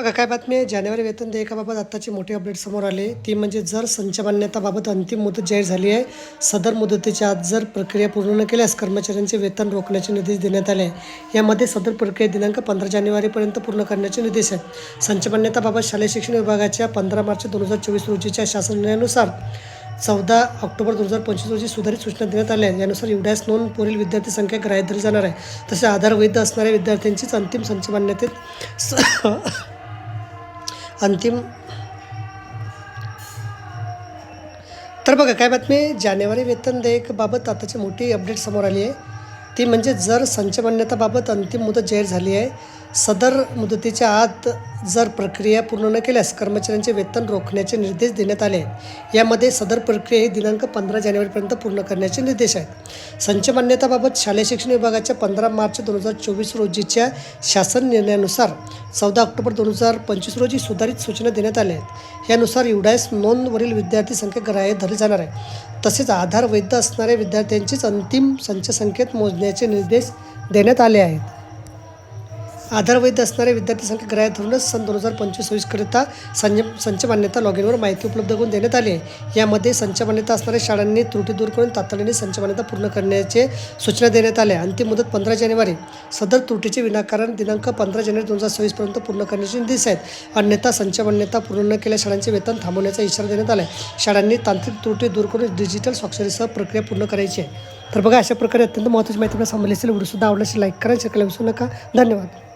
बघा काय बातमी आहे? जानेवारी वेतन देयकाबाबत आत्ताची मोठी अपडेट समोर आली. ती म्हणजे जर संच मान्यताबाबत अंतिम मुदत जाहीर झाली आहे सदर मुदतीच्या आत जर प्रक्रिया पूर्ण न केल्यास कर्मचाऱ्यांचे वेतन रोखण्याचे निर्देश देण्यात आले आहे. यामध्ये सदर प्रक्रिया दिनांक पंधरा जानेवारीपर्यंत पूर्ण करण्याचे निर्देश आहेत संच मान्यताबाबत शालेय शिक्षण विभागाच्या पंधरा मार्च दोन हजार चोवीस रोजीच्या शासन निर्णयानुसार चौदा ऑक्टोबर दोन हजार पंचवीस रोजी सुधारित सूचना देण्यात आल्या. यानुसार एवढ्याच नोंद पुढील विद्यार्थी संख्या ग्राह्य धरली जाणार आहे. तसेच आधार वैध असणाऱ्या विद्यार्थ्यांचीच अंतिम संच मान्यतेत स- अंतिम. तर बघा काय बातमी? जानेवारी वेतन देयकाबाबत आताची मोठी अपडेट समोर आली आहे. ती म्हणजे जर संच मान्यताबाबत अंतिम मुदत जाहीर झाली आहे सदर मुदतीच्या आत जर प्रक्रिया पूर्ण न केल्यास कर्मचाऱ्यांचे वेतन रोखण्याचे निर्देश देण्यात आले. आहेत यामध्ये सदर प्रक्रिया ही दिनांक पंधरा जानेवारीपर्यंत पूर्ण करण्याचे निर्देश आहेत. संच मान्यताबाबत शालेय शिक्षण विभागाच्या पंधरा मार्च दोन हजार चोवीस रोजीच्या शासन निर्णयानुसार चौदा ऑक्टोबर दोन हजार पंचवीस रोजी सुधारित सूचना देण्यात आल्या आहेत. यानुसार युडायस नोंदवरील विद्यार्थी संख्या ग्राह्य धरली जाणार आहे. तसेच आधार वैध असणाऱ्या विद्यार्थ्यांचीच अंतिम संच संख्येत मोजण्याचे निर्देश देण्यात आले आहेत. आधार वैध असणाऱ्या विद्यार्थी संख्या ग्राह्य धरूनच सन दोन हजार पंचवीस सोयीसकरिता संच संच मान्यता लॉग इनवर माहिती उपलब्ध करून देण्यात आली आहे. यामध्ये संच मान्यता असणाऱ्या शाळांनी त्रुटी दूर करून तातडीने संच मान्यता पूर्ण करण्याचे सूचना देण्यात आल्या. अंतिम मुदत पंधरा जानेवारी. सदर त्रुटीचे विनाकारण दिनांक पंधरा जानेवारी दोन हजार सव्वीसपर्यंत पूर्ण करण्याचे निर्देश आहेत. अन्यथा संच मान्यता पूर्ण न केल्या शाळांचे वेतन थांबवण्याचा इशारा देण्यात आला आहे शाळांनी तांत्रिक त्रुटी दूर करून डिजिटल स्वाक्षरीसह प्रक्रिया पूर्ण करायची आहे. तर बघा अशा प्रकारे अत्यंत महत्त्वाची माहिती आपल्याला सांभाळली असेल व्हिडिओ सुद्धा आवडल्यास लाईक करा शेअर करायला विसरू नका. धन्यवाद.